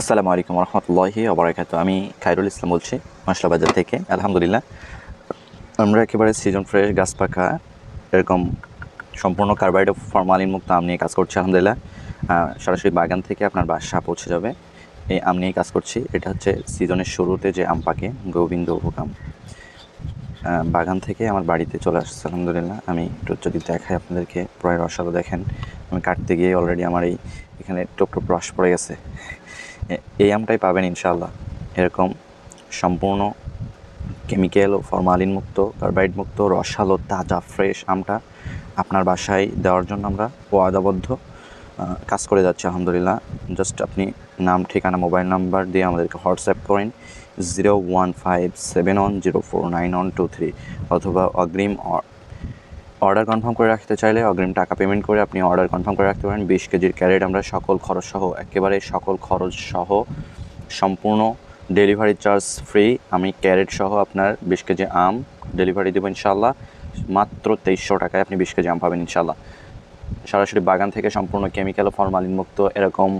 আসসালামু আলাইকুম রহমতুল্লাহি অবরাকাত আমি খায়রুল ইসলাম বলছি মশলা থেকে, আলহামদুলিল্লাহ। আমরা একেবারে সিজন ফ্রেশ গাছ পাকা এরকম সম্পূর্ণ কার্বাইড ফরমালিন মুক্ত আম নিয়ে কাজ করছি, আলহামদুলিল্লাহ। সরাসরি বাগান থেকে আপনার বাসা পৌঁছে যাবে। এই আম নিয়ে কাজ করছি। এটা হচ্ছে সিজনের শুরুতে যে আম পাকে, গোবিন্দ ভোগ আম। বাগান থেকে আমার বাড়িতে চলে আসছে, আলহামদুলিল্লাহ। আমি একটু যদি দেখাই আপনাদেরকে প্রায় রসালো দেখেন। আমি কাটতে গিয়ে অলরেডি আমার এই এখানে টুপ টুপ রস পড়ে গেছে। এই আমটাই পাবেন ইনশাল্লাহ এরকম সম্পূর্ণ কেমিক্যাল ও ফরমালিন মুক্ত কার্বাইড মুক্ত রসালো, তাজা ফ্রেশ আমটা আপনার বাসায় দেওয়ার জন্য আমরা ওয়াদাবদ্ধ কাজ করে যাচ্ছি আলহামদুলিল্লাহ। জাস্ট আপনি নাম, ঠিকানা মোবাইল নাম্বার দিয়ে আমাদেরকে হোয়াটসঅ্যাপ করেন zero one five seven one zero four nine one two three অথবা অগ্রিম অর্ডার কনফার্ম করে রাখতে চাইলে অগ্রিম টাকা পেমেন্ট করে আপনি অর্ডার কনফার্ম করে রাখতে পারেন। বিশ কেজির ক্যারেট আমরা সকল খরচ সহ, একেবারে সকল খরচ সহ সম্পূর্ণ ডেলিভারি চার্জ ফ্রি আমি ক্যারেট সহ আপনার বিশ কেজি আম ডেলিভারি দেবো ইনশাল্লাহ মাত্র তেইশশো টাকায় আপনি বিশ কেজি আম পাবেন ইনশাল্লাহ সরাসরি বাগান থেকে সম্পূর্ণ কেমিক্যাল ও ফরমালিন মুক্ত এরকম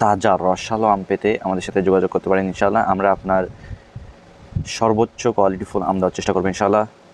তাজা রসালো আম পেতে আমাদের সাথে যোগাযোগ করতে পারেন ইনশাল্লাহ আমরা আপনার সর্বোচ্চ কোয়ালিটিফুল আম দেওয়ার চেষ্টা করব ইনশাল্লাহ